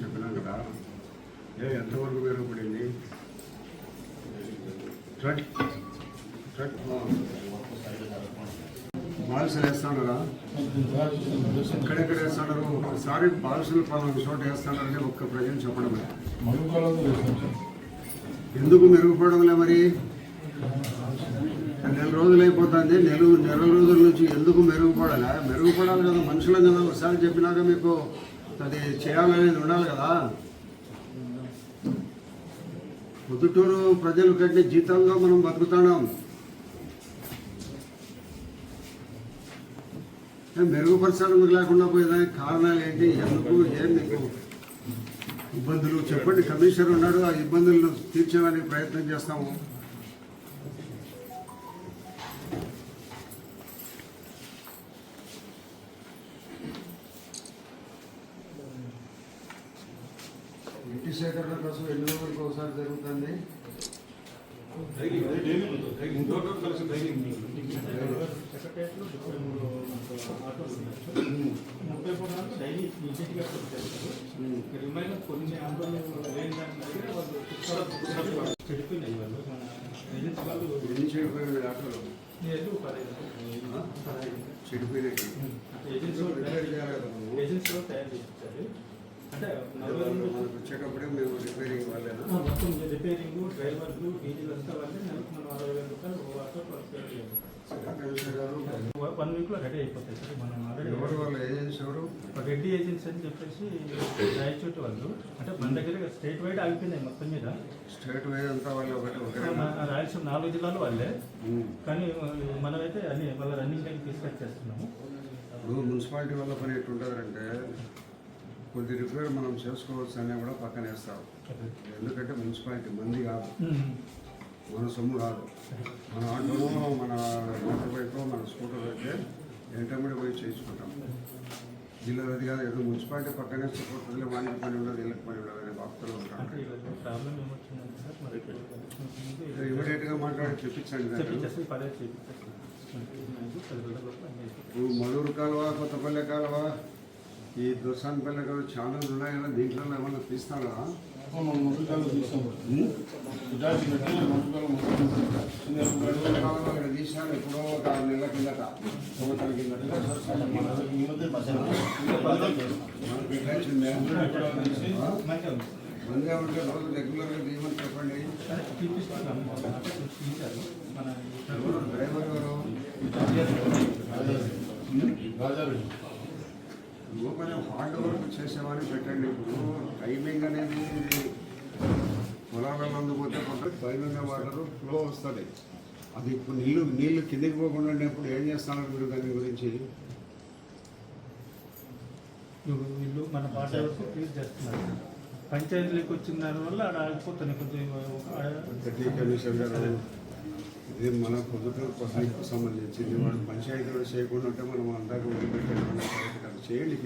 చెప్పినాం కదా. ఏ ఎంతవరకు మెరుగుపడింది ట్రక్ ట్రక్ బాల్సులు వేస్తాడరా ఎక్కడెక్కడ వేస్తాడారు ఒకసారి బాల్సులు పలానా చోట వేస్తాడని ఒక్క ప్రజలు చెప్పడం ఎందుకు మెరుగుపడంలే మరి? నెల రోజులు అయిపోతుంది. నెల నెల రోజుల నుంచి ఎందుకు మెరుగుపడాలా? మెరుగుపడాలి కదా. మనుషులం కదా ఒకసారి చెప్పినాక మీకు. అది చేయాలనేది ఉండాలి కదా. పొద్దుటూరు ప్రజలు కట్టిన జీతంలో మనం బతుకుతున్నాం మెరుగుపరచడం లేకుండా పోయేదానికి కారణాలు ఏంటి? ఎందుకు? ఏం మీకు ఇబ్బందులు? చెప్పండి. కమిషనర్ ఉన్నాడు. ఆ ఇబ్బందులను తీర్చడానికి ప్రయత్నం చేస్తాము. సేకరణ కోసం ఎన్ని రోజులకు ఒకసారి జరుగుతుంది ముప్పై నాలుగు డైలీ పెట్టారు రిమైనర్ కొన్ని చెడిపోయినాయి వాళ్ళు ఎన్ని చెడిపోయిన డాక్టర్లు నేను పదహైదు పదహైదు చెడిపోయినాయి ఏజెన్సీ వాళ్ళు రిపేర్ చేయాలి కదా నువ్వు. ఏజెన్సీ వాళ్ళు తయారు చేయించారు వచ్చేటప్పుడే మేము రిపేరింగ్ వాళ్ళేనా? మొత్తం రిపేరింగ్ డ్రైవర్లు డీజిల్ అంతా వాళ్ళే. నెలకు మనం అరవై వేల రూపాయలు వన్ వీక్లో రెడీ అయిపోతాయి సార్. మనం ఆల్రెడీ ఎవరు వాళ్ళ ఏజెన్సీ ఎవరు? రెడ్డి ఏజెన్సీ అని చెప్పేసి రాయచోటి వాళ్ళు. అంటే మన దగ్గర స్టేట్ వైడ్ ఆగిపోయినాయి మొత్తం మీద. స్టేట్ వైజ్ అంతా వాళ్ళు ఒకటి రాయలసీమ నాలుగు జిల్లాలు వాళ్ళే. కానీ మనమైతే అన్ని వాళ్ళ రన్నింగ్ టైం తీసుకొచ్చేస్తున్నాము. ఇప్పుడు మున్సిపాలిటీ వల్ల పని ఎట్టుంటుందంటే కొద్ది రిపేర్ మనం చేసుకోవచ్చు అని కూడా పక్కన వేస్తారు ఎందుకంటే మున్సిపాలిటీ మంది కాదు. మన సొమ్ము కాదు. మన ఆటోలో మన మోటార్ బైక్లో మన స్కూటర్ అయితే ఎంటమ్మడి పోయి చేయించుకుంటాం. జిల్లా అది కాదు ఏదో మున్సిపాలిటీ పక్కనే సపోర్ట్లే వానికి పని ఉండదు వీళ్ళకి పని ఉండదు అనే భక్తులు ఉంటారు. ఇమీడియట్గా మాట్లాడి చెప్పించండి. ఇప్పుడు మలూరు కాలువ కొత్తపల్లె కాలువ ఈ దుర్సాన్పల్లె కాలువ చాలా ఉన్నాయి? కదా దీంట్లో కాలువ ఇక్కడ తీసినాడు ఎప్పుడో ఒక ఆరు నెలల కిందట. సంవత్సరం కిందట? మంచిగా ఉంటే రోజు రెగ్యులర్గా తీయమని చెప్పండి. డ్రైవర్ ఎవరు? నువ్వు కొంచెం హార్డ్ వర్క్ చేసేవాడిని పెట్టండి. ఇప్పుడు టైమింగ్ అనేది పొలాలలో అందుపోతే కొంత టైమింగ్ వాటర్ ఫ్లో వస్తుంది. అది ఇప్పుడు నీళ్ళు నీళ్ళు కిందికి పోకుండా ఉన్నప్పుడు ఏం చేస్తున్నారు మీరు దాని గురించి? ఇప్పుడు వీళ్ళు మన పాట వరకు చేస్తున్నారు. పంచాయతీలకు వచ్చిన దాని వల్ల ఆడ ఆగిపోతున్నాయి కొంచెం ఇది మన పొద్దుటూరు పబ్లిక్ సంబంధించింది. వాడు పంచాయతీలో చేయకుండా ఉంటే మనం అందాక కరెక్ట్ కాదు. చేయండి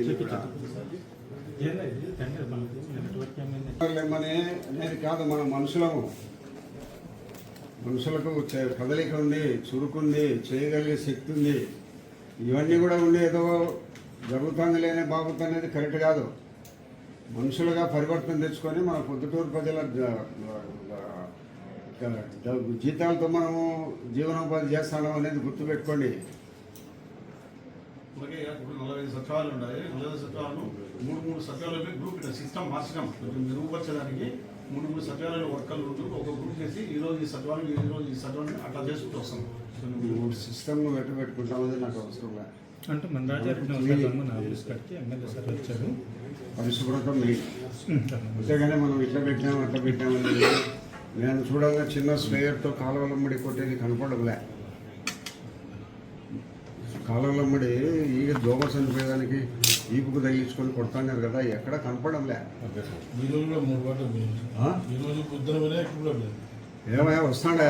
అనేది కాదు మన మనుషులము. మనుషులకు కదలిక ఉంది చురుకుంది చేయగలిగే శక్తి ఉంది. ఇవన్నీ కూడా ఉండి ఏదో జరుగుతుంది లేనే బాగుతుంది అనేది కరెక్ట్ కాదు. మనుషులుగా పరివర్తన తెచ్చుకొని మన పొద్దుటూరు ప్రజల జీతాలతో మనము జీవనోపాధి చేస్తాం అనేది గుర్తుపెట్టుకోండి. అలాగే ఇప్పుడు నలభై ఐదు సచివాలయాలు ఉన్నాయి. నలభై సచివాలయాలు మూడు మూడు సచివాలయాలు గ్రూప్ సిస్టమ్ మార్చడం. కొంచెం మెరుగుపరచడానికి మూడు మూడు సచివాలయాలు వర్కర్లు ఉంటూ ఒక గ్రూప్ చేసి ఈ రోజు ఈ సచివాలయం ఈ రోజు ఈ సచివాలయం అట్లా చేసుకుంటూ వస్తాం. మూడు సిస్టమ్ ఎట్ట పెట్టుకుంటామనేది నాకు అవసరం లేదు. అంటే మన రాజారెడ్డి ఎమ్మెల్యే సార్ వచ్చారు. పరిశుభ్రత మెయిన్ అంతేగాని మనం ఇట్లా పెట్టాము అట్లా పెట్టామని నేను చూడంగా చిన్న స్ప్రేయర్తో కాలువలమ్మడి కొట్టేది కాలంలో మరి ఈ దోమ చనిపోయేదానికి ఈపుకు తగిలించుకొని కొడతాను కదా ఎక్కడ కనపడంలే. ఏమయ్యా వస్తాడా?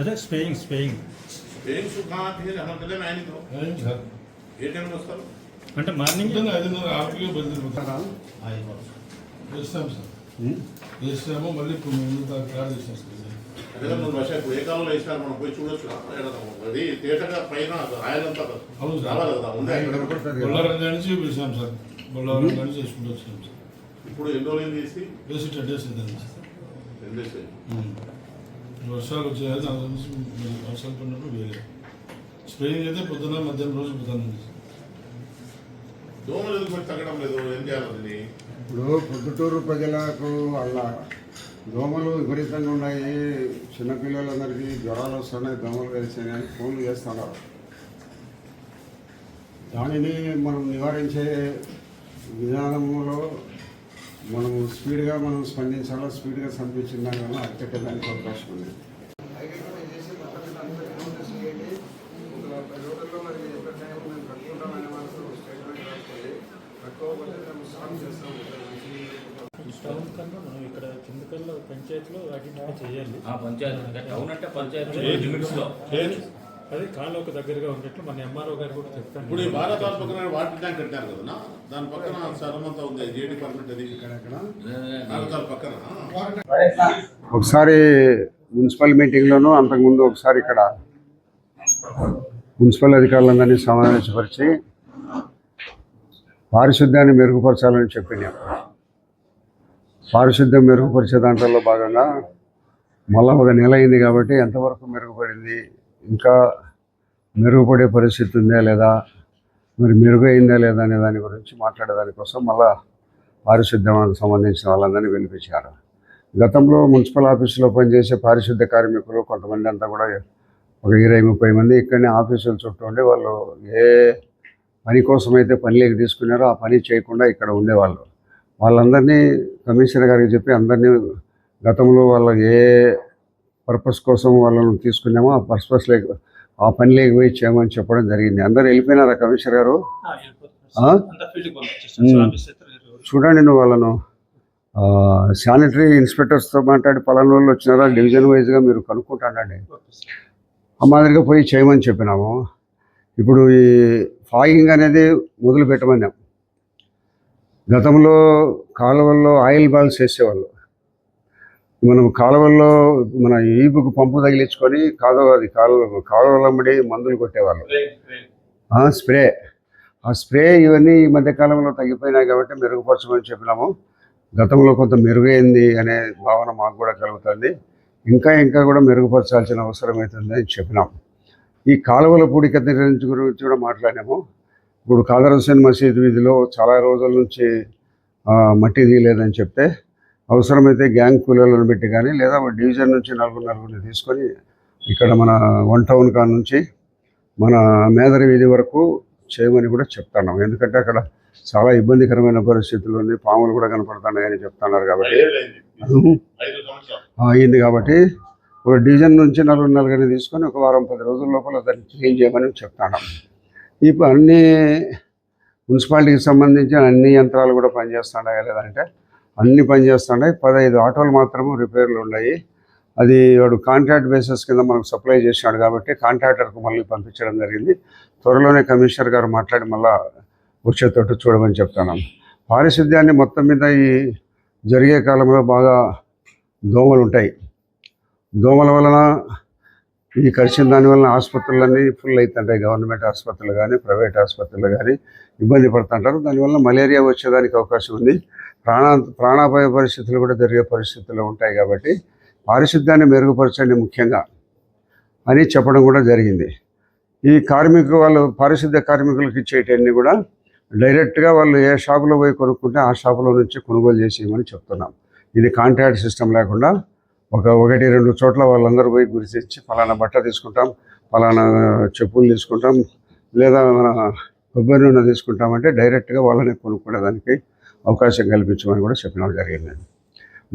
అదే స్పేయింగ్ స్పేయింగ్. అంటే మార్నింగ్ ఐదున్నర ఆరుకి బయలుదేరి వస్తారా? చూస్తాం సార్. చేస్తాము మళ్ళీ ఇప్పుడు ఎందుకంటే నువ్వు వర్షం ఇప్పుడు ఏ కాలంలో వేసినారు మనం పోయి చూడొచ్చు. అది తేటగా పైన ఆయిల్ అంతా అవును. రావాలి కదా. బొల్లారం నుంచి పిలిచాం సార్. బొల్లారం నుంచి చేసుకుంటూ వచ్చాం సార్. ఇప్పుడు ఎన్ని రోజులు తీసి వేసి? టెన్ డేస్ అయిందండి. వర్షాలు వచ్చాయి దాని నుంచి వర్షాలు పడినప్పుడు వేరే స్ప్రేయింగ్ అయితే పొద్దున మధ్యాహ్నం రోజు పొద్దున్న దోమలు ఎందుకు మరి తగ్గడం లేదు? ఏం చేయాలి? ఇప్పుడు పొద్దుటూరు ప్రజలకు వాళ్ళ దోమలు విపరీతంగా ఉన్నాయి. చిన్నపిల్లలందరికీ జ్వరాలు వస్తున్నాయి దోమలు కలిసినాయి అని ఫోన్లు చేస్తున్నారు. దానిని మనం నివారించే విధానంలో మనం స్పీడ్గా మనం స్పందించాలో స్పీడ్గా స్పందించిన దానివల్ల దానికి అవకాశం ఉంది టౌన్ కన్నా మనం ఇక్కడ కిందకల్లో పంచాయతీలో చేయాలి? ఆ పంచాయతీ టౌన్ అంటే పంచాయతీ లిమిట్స్లో? అదే కాళ్ళు ఒక దగ్గరగా ఉన్నట్లు మన ఎంఆర్ఓ గారు కూడా చెప్తాను ఇప్పుడు ఈ భారత పక్కన వాటర్ ట్యాంక్ కట్టారు కదా దాని పక్కన సరమంతా ఉంది. జే డిపార్ట్మెంట్ అది? భారతాల పక్కన. ఒకసారి మున్సిపల్ మీటింగ్లోనూ అంతకుముందు ఒకసారి ఇక్కడ మున్సిపల్ అధికారులందరినీ సమావేశపరిచి పారిశుద్ధ్యాన్ని మెరుగుపరచాలని చెప్పినాం. పారిశుద్ధ్యం మెరుగుపరిచే దాంట్లో భాగంగా మళ్ళా ఒక నెల అయింది కాబట్టి ఎంతవరకు మెరుగుపడింది? ఇంకా మెరుగుపడే పరిస్థితి ఉందా లేదా? మరి మెరుగైందా లేదా అనే దాని గురించి మాట్లాడేదానికోసం మళ్ళా పారిశుద్ధ్యానికి సంబంధించిన వాళ్ళందరినీ పిలిపించారు. గతంలో మున్సిపల్ ఆఫీసులో పనిచేసే పారిశుద్ధ్య కార్మికులు కొంతమంది అంతా కూడా ఒక ఇరవై ముప్పై మంది ఇక్కడనే ఆఫీసుల చుట్టూ ఉండి వాళ్ళు ఏ పని కోసమైతే పనిలోకి తీసుకున్నారో ఆ పని చేయకుండా ఇక్కడ ఉండేవాళ్ళు. వాళ్ళందరినీ కమిషనర్ గారికి చెప్పి అందరినీ గతంలో వాళ్ళ ఏ పర్పస్ కోసం వాళ్ళని తీసుకున్నామో ఆ పర్పస్ లేక ఆ పని లేక పోయి చేయమని చెప్పడం జరిగింది. అందరు వెళ్ళిపోయినారా కమిషనర్ గారు. చూడండి నువ్వు వాళ్ళను. శానిటరీ ఇన్స్పెక్టర్స్తో మాట్లాడి పలానా వాళ్ళు వచ్చినారా? డివిజన్ వైజ్గా మీరు కనుక్కుంటానండి. ఆ మాదిరిగా పోయి చేయమని చెప్పినాము. ఇప్పుడు ఈ ఫాగింగ్ అనేది మొదలు పెట్టమన్నాం గతంలో కాలువల్లో ఆయిల్ బాల్స్ వేసేవాళ్ళు. మనం కాలువల్లో మన ఈపుకు పంపు తగిలించుకొని కాలువ అది కాలువ కాలువలమ్మడి మందులు కొట్టేవాళ్ళు. స్ప్రే ఆ స్ప్రే. ఇవన్నీ ఈ మధ్య కాలంలో తగ్గిపోయినాయి కాబట్టి మెరుగుపరచమని చెప్పినాము. గతంలో కొంత మెరుగైంది అనే భావన మాకు కూడా కలుగుతుంది. ఇంకా ఇంకా కూడా మెరుగుపరచాల్సిన అవసరం అవుతుంది అని చెప్పినాం. ఈ కాలువల పూడిక గురించి గురించి కూడా మాట్లాడాము ఇప్పుడు కాదర్ హుసేన్ మసీద్ వీధిలో చాలా రోజుల నుంచి మట్టి తీయలేదని చెప్తే అవసరమైతే గ్యాంగ్ కూలీలను పెట్టి కానీ లేదా డివిజన్ నుంచి నలుగురు నలుగురిని తీసుకొని ఇక్కడ మన వన్ టౌన్ కాడ నుంచి మన మేదరి వీధి వరకు చేయమని కూడా చెప్తున్నాం. ఎందుకంటే అక్కడ చాలా ఇబ్బందికరమైన పరిస్థితులు ఉంది. పాములు కూడా కనపడుతున్నాయని చెప్తున్నారు కాబట్టి. అయింది. అయింది కాబట్టి ఒక డివిజన్ నుంచి నలుగురు నలుగురిని తీసుకొని ఒక వారం పది రోజుల లోపల దాన్ని క్లీన్ చేయమని చెప్తున్నాం. ఇప్పుడు అన్ని మున్సిపాలిటీకి సంబంధించిన అన్ని యంత్రాలు కూడా పనిచేస్తున్నాయా లేదంటే అన్నీ పనిచేస్తున్నాయి. పదహైదు ఆటోలు మాత్రము రిపేర్లు ఉన్నాయి. అది వాడు కాంట్రాక్ట్ బేసిస్ కింద మనకు సప్లై చేసినాడు కాబట్టి కాంట్రాక్టర్కు మళ్ళీ పంపించడం జరిగింది. త్వరలోనే కమిషనర్ గారు మాట్లాడి మళ్ళా వచ్చేటట్టు చూడమని చెప్తాను పారిశుద్ధ్యాన్ని మొత్తం మీద ఈ జరిగే కాలంలో బాగా దోమలు ఉంటాయి దోమల వలన ఈ కలిసిన దానివల్ల ఆసుపత్రులన్నీ ఫుల్ అవుతుంటాయి గవర్నమెంట్ ఆసుపత్రులు కానీ ప్రైవేట్ ఆసుపత్రులు కానీ ఇబ్బంది పడుతుంటారు. దానివల్ల మలేరియా వచ్చేదానికి అవకాశం ఉంది. ప్రాణ ప్రాణాపాయ పరిస్థితులు కూడా జరిగే పరిస్థితులు ఉంటాయి కాబట్టి పారిశుద్ధ్యాన్ని మెరుగుపరచండి ముఖ్యంగా అని చెప్పడం కూడా జరిగింది. ఈ కార్మికు వాళ్ళు పారిశుద్ధ్య కార్మికులకు ఇచ్చేటన్నీ కూడా డైరెక్ట్గా వాళ్ళు ఏ షాపులో పోయి కొనుక్కుంటే ఆ షాపులో నుంచి కొనుగోలు చేసేయమని చెప్తున్నాం. ఇది కాంట్రాక్ట్ సిస్టమ్ లేకుండా ఒక ఒకటి రెండు చోట్ల వాళ్ళందరూ పోయి గుర్తించి ఫలానా బట్ట తీసుకుంటాం ఫలానా చెప్పులు తీసుకుంటాం లేదా మన కొబ్బరి నూనె తీసుకుంటామంటే డైరెక్ట్గా వాళ్ళని కొనుక్కునేదానికి అవకాశం కల్పించమని కూడా చెప్పడం జరిగింది.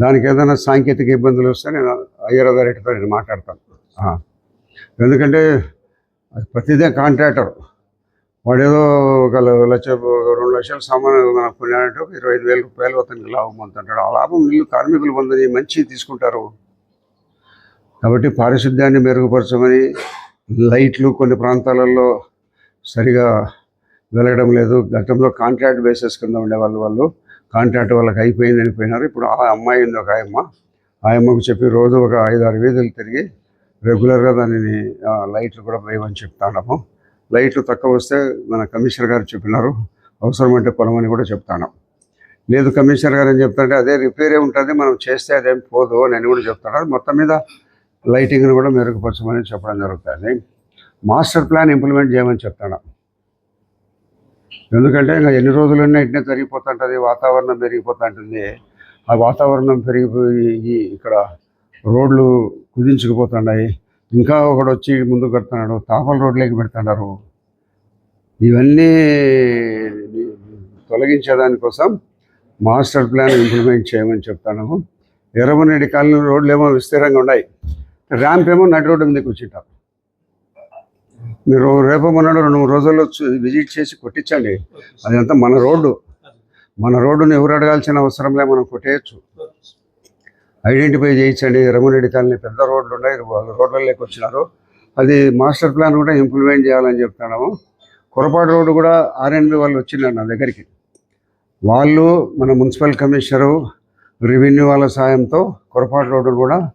దానికి ఏదైనా సాంకేతిక ఇబ్బందులు వస్తే నేను అయ్యర్ అథారిటీతో నేను మాట్లాడతాను. ఎందుకంటే ప్రతిదే కాంట్రాక్టర్. వాడు ఏదో ఒక లక్ష ఒక రెండు లక్షల సామాన్ కొన్నాడంటే ఒక ఇరవై ఐదు వేల రూపాయలు అతనికి లాభం పొందుతుంటాడు. ఆ లాభం వీళ్ళు కార్మికులు పొందని మంచి తీసుకుంటారు. కాబట్టి పారిశుద్ధ్యాన్ని మెరుగుపరచమని లైట్లు కొన్ని ప్రాంతాలలో సరిగా వెలగడం లేదు. గతంలో కాంట్రాక్ట్ బేసెస్ కింద ఉండేవాళ్ళు వాళ్ళు. కాంట్రాక్ట్ వాళ్ళకి అయిపోయింది అని పోయినారు ఇప్పుడు ఆ అమ్మాయి ఉంది ఒక ఆయమ్మ. ఆయమ్మకు చెప్పి రోజు ఒక ఐదు ఆరు వీధులు తిరిగి రెగ్యులర్గా దానిని లైట్లు కూడా వేయమని చెప్తాము లైట్లు తక్కువ వస్తే మన కమిషనర్ గారు చెప్పినారు. అవసరమంటే కొనమని కూడా చెప్తాను. లేదు కమిషనర్ గారు ఏం చెప్తుంటే అదే రిపేరే ఉంటుంది మనం చేస్తే అదేం పోదు అని కూడా చెప్తాను మొత్తం మీద లైటింగ్ని కూడా మెరుగుపరచమని చెప్పడం జరుగుతుంది. మాస్టర్ ప్లాన్ ఇంప్లిమెంట్ చేయమని చెప్తాను. ఎందుకంటే ఇంకా ఎన్ని రోజులున్నా ఇట్నే పెరిగిపోతుంటుంది వాతావరణం పెరిగిపోతుంటుంది ఆ వాతావరణం పెరిగిపోయి ఇక్కడ రోడ్లు కుదించుకుపోతున్నాయి. ఇంకా ఒకడు వచ్చి ముందు కడుతున్నాడు తాపల రోడ్లోకి పెడుతున్నారు. ఇవన్నీ తొలగించేదానికోసం మాస్టర్ ప్లాన్ ఇంప్లిమెంట్ చేయమని చెప్తాను. ఎర్రమనేడి కాలనీ రోడ్లు ఏమో విస్తీరంగా ఉన్నాయి. ర్యాంప్ ఏమో నడి రోడ్డు మీదకి కూర్చుంటారు మీరు రేపు మొన్న రెండు మూడు రోజుల్లో విజిట్ చేసి కొట్టించండి. అదంతా మన రోడ్డు. మన రోడ్డుని ఎవరు అడగాల్సిన అవసరం లే మనం కొట్టేయచ్చు. ఐడెంటిఫై చేయించండి. రమణరెడ్డి కాలనీ పెద్ద రోడ్లు ఉన్నాయి. వాళ్ళు రోడ్లలోకి వచ్చినారు. అది మాస్టర్ ప్లాన్ కూడా ఇంప్లిమెంట్ చేయాలని చెప్తున్నాము. కొరపాటు రోడ్డు కూడా ఆర్ఎన్బి వాళ్ళు వచ్చినారు నా దగ్గరికి. వాళ్ళు మన మున్సిపల్ కమిషనరు రెవెన్యూ వాళ్ళ సాయంతో కొరపాటు రోడ్డు కూడా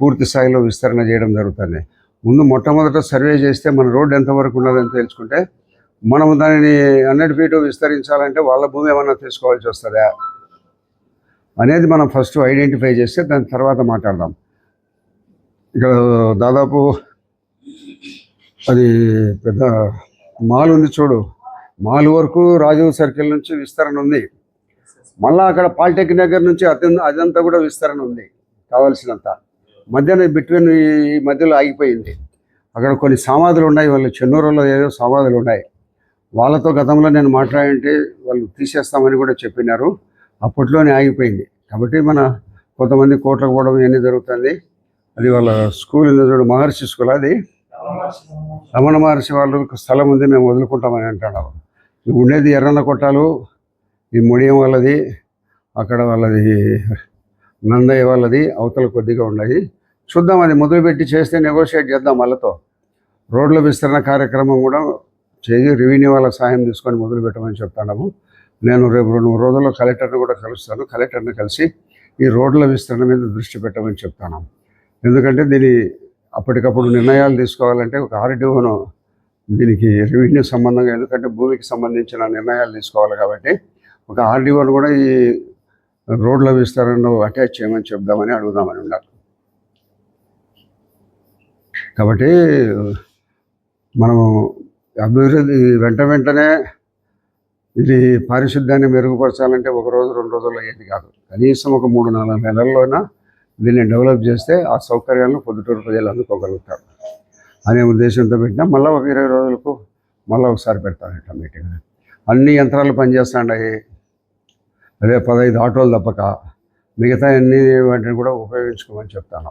పూర్తి స్థాయిలో విస్తరణ చేయడం జరుగుతుంది. ముందు మొట్టమొదట సర్వే చేస్తే మన రోడ్డు ఎంతవరకు ఉన్నదని తెలుసుకుంటే మనం దానిని హండ్రెడ్ ఫీటు విస్తరించాలంటే వాళ్ళ భూమి ఏమన్నా తీసుకోవాల్సి వస్తుందా? అనేది మనం ఫస్ట్ ఐడెంటిఫై చేస్తే దాని తర్వాత మాట్లాడదాం. ఇక్కడ దాదాపు అది పెద్ద మాల్ ఉంది చూడు. మాల్ వరకు రాజీవ్ సర్కిల్ నుంచి విస్తరణ ఉంది. మళ్ళీ అక్కడ పాలిటెక్నిక్ దగ్గర నుంచి అతన్ అదంతా కూడా విస్తరణ ఉంది. కావాల్సినంత. మధ్యన బిట్వీన్ ఈ మధ్యలో ఆగిపోయింది. అక్కడ కొన్ని సమాధులు ఉన్నాయి వాళ్ళు చెన్నూరులో ఏదో సమాధులు ఉన్నాయి. వాళ్ళతో గతంలో నేను మాట్లాడంటే వాళ్ళు తీసేస్తామని కూడా చెప్పినారు. అప్పట్లోనే ఆగిపోయింది. కాబట్టి మన కొంతమంది కోట్లకు పోవడం ఇవన్నీ జరుగుతుంది. అది వాళ్ళ స్కూల్ చూడు మహర్షి స్కూల్ అది. రమణ మహర్షి వాళ్ళు స్థలం ఉంది మేము వదులుకుంటామని అంటున్నారు. ఉండేది ఎర్రన్న కొట్టాలు ఈ ముడియం వాళ్ళది అక్కడ వాళ్ళది నందయ్య వాళ్ళది అవతల కొద్దిగా ఉన్నాయి. చూద్దాం అది మొదలుపెట్టి చేస్తే నెగోషియేట్ చేద్దాం వాళ్ళతో. రోడ్ల విస్తరణ కార్యక్రమం కూడా చేసి రెవెన్యూ వాళ్ళ సాయం తీసుకొని మొదలు పెట్టమని చెప్తాము నేను రేపు రెండు మూడు రోజుల్లో కలెక్టర్ని కూడా కలుస్తాను. కలెక్టర్ని కలిసి ఈ రోడ్ల విస్తరణ మీద దృష్టి పెట్టమని చెప్తాను. ఎందుకంటే దీని అప్పటికప్పుడు నిర్ణయాలు తీసుకోవాలంటే ఒక ఆర్డీఓను దీనికి రెవెన్యూ సంబంధంగా ఎందుకంటే భూమికి సంబంధించిన నిర్ణయాలు తీసుకోవాలి కాబట్టి ఒక ఆర్డీఓను కూడా ఈ రోడ్ల విస్తరణలో అటాచ్ చేయమని చెప్దామని అడుగుదామని ఉన్నారు కాబట్టి మనము అభివృద్ధి వెంట వెంటనే ఇది పారిశుద్ధ్యాన్ని మెరుగుపరచాలంటే ఒక రోజు రెండు రోజుల్లో అయ్యేది కాదు. కనీసం ఒక మూడు నాలుగు నెలల్లోనా దీన్ని డెవలప్ చేస్తే ఆ సౌకర్యాలను పొద్దుటూరు ప్రజలు అందుకోగలుగుతారు. అనే ఉద్దేశంతో పెట్టినా మళ్ళీ ఒక ఇరవై రోజులకు మళ్ళీ ఒకసారి పెడతానంట మీటింగ్. అన్ని యంత్రాలు పనిచేస్తాయి అదే పదహైదు ఆటోలు తప్పక మిగతా అన్ని వాటిని కూడా ఉపయోగించుకోమని చెప్తాను.